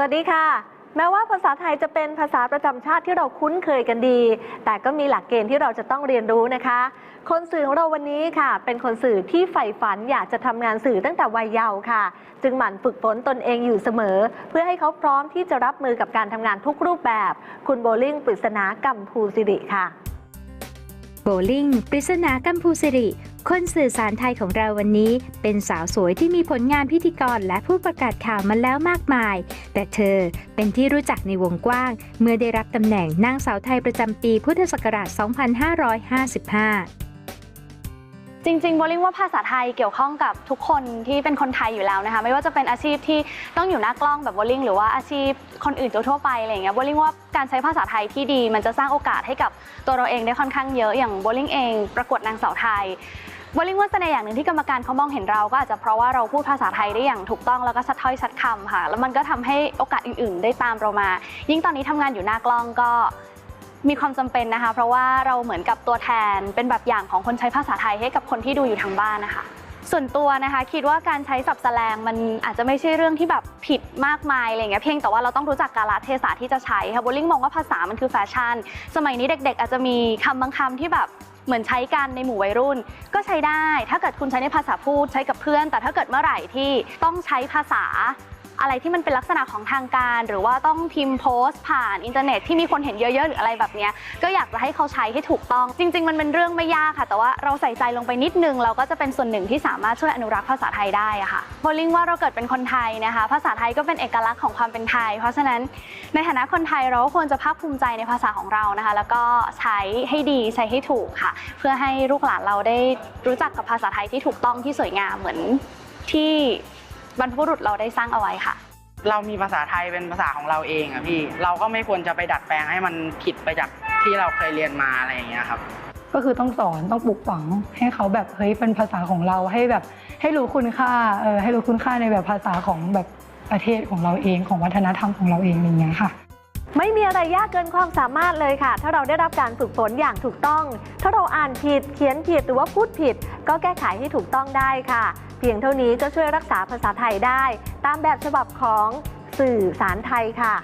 วัสดีค่ะ แม้ว่าภาษาไทยจะเป็นภาษาประจำชาติที่เราคุ้นเคยกันดี แต่ก็มีหลักเกณฑ์ที่เราจะต้องเรียนรู้นะคะ คนสื่อของเราวันนี้ค่ะ เป็นคนสื่อที่ใฝ่ฝันอยากจะทำงานสื่อตั้งแต่วัยเยาว์ค่ะ จึงหมั่นฝึกฝนตนเองอยู่เสมอ เพื่อให้เขาพร้อมที่จะรับมือกับการทำงานทุกรูปแบบ คุณโบลิ่งปริศนากัมพูสิริค่ะ โบลิ่ง ปริศนากัมพูสิริ คนสื่อสารไทยของเราวันนี้ เป็นสาวสวยที่มีผลงานพิธีกรและผู้ประกาศข่าวมาแล้วมากมาย แต่เธอเป็นที่รู้จักในวงกว้าง เมื่อได้รับตำแหน่งนางสาวไทยประจำปีพุทธศักราช 2555 จริงๆโบลิ่งว่าภาษาไทยเกี่ยวข้องกับทุกคนที่เป็นคนไทยอยู่แล้วนะคะไม่ว่าจะเป็นอาชีพที่ต้องอยู่หน้ากล้องแบบโบลิ่งหรือว่าอาชีพคนอื่นทั่วไปอะไรอย่างเงี้ยโบลิ่งว่าการใช้ภาษาไทยที่ดี มันจะสร้างโอกาสให้กับตัวเราเองได้ค่อนข้างเยอะอย่างโบลิ่งเองประกวดนางสาวไทยโบลิ่งว่าเสน่ห์อย่างหนึ่งที่กรรมการเขามองเห็นเราก็อาจจะเพราะว่าเราพูดภาษาไทยได้อย่างถูกต้องแล้วก็ชัดถ้อยชัดคำค่ะแล้วมันก็ทำให้โอกาสอื่น ๆ ได้ตามเรามา ยิ่งตอนนี้ทำงานอยู่หน้ากล้องก็ มีความจำเป็นนะคะ เพราะว่าเราเหมือนกับตัวแทนเป็นแบบอย่างของคนใช้ภาษาไทยให้กับคนที่ดูอยู่ทางบ้านนะคะ ส่วนตัวนะคะคิดว่าการใช้ศัพท์แสลงมันอาจจะไม่ใช่เรื่องที่แบบผิดมากมายอะไรอย่างเงี้ยเพียงแต่ว่าเราต้องรู้จักกาลเทศะที่จะใช้ค่ะโบลิ่งมองว่าภาษามันคือแฟชั่น สมัยนี้เด็ก ๆ อาจจะมีคำบางคำที่แบบเหมือนใช้กันในหมู่วัยรุ่น ก็ใช้ได้ ถ้าเกิดคุณใช้ในภาษาพูดใช้กับเพื่อน แต่ถ้าเกิดเมื่อไหร่ที่ต้องใช้ภาษา อะไรที่มันเป็นลักษณะของทางการ หรือว่าต้องพิมพ์โพสต์ผ่านอินเทอร์เน็ตที่มีคนเห็นเยอะๆหรืออะไรแบบนี้ก็อยากจะให้เขาใช้ให้ถูกต้อง จริง ๆ มันเป็นเรื่องไม่ยากค่ะ แต่ว่าเราใส่ใจลงไปนิดนึง เราก็จะเป็นส่วนหนึ่งที่สามารถช่วยอนุรักษ์ภาษาไทยได้อะค่ะโบลิงว่าเราเกิดเป็นคนไทยนะคะ ภาษาไทยก็เป็นเอกลักษณ์ของความเป็นไทย เพราะฉะนั้นในฐานะคนไทยเราก็ควรจะภาคภูมิใจในภาษาของเรานะคะ แล้วก็ใช้ให้ดีใช้ให้ถูกค่ะ เพื่อให้ลูกหลานเราได้รู้จักกับภาษาไทยที่ถูกต้องที่สวยงามเหมือนที่ บรรพบุรุษเราได้สร้างเอาไว้ค่ะ เรามีภาษาไทยเป็นภาษาของเราเองอะพี่เราก็ไม่ควรจะไปดัดแปลงให้มันผิดไปจากที่เราเคยเรียนมาอะไรอย่างเงี้ยครับก็คือต้องสอนต้องปลูกฝังให้เขาแบบเฮ้ยเป็นภาษาของเราให้แบบให้รู้คุณค่าเออให้รู้คุณค่าในแบบภาษาของแบบประเทศของเราเองของวัฒนธรรมของเราเองอย่างเงี้ยค่ะ ไม่มีอะไรยากเกินความสามารถเลยค่ะ ถ้าเราได้รับการฝึกฝนอย่างถูกต้อง ถ้าเราอ่านผิดเขียนผิดหรือว่าพูดผิด ก็แก้ไขให้ถูกต้องได้ค่ะ เพียงเท่านี้ก็ช่วยรักษาภาษาไทยได้ ตามแบบฉบับของสื่อสารไทยค่ะ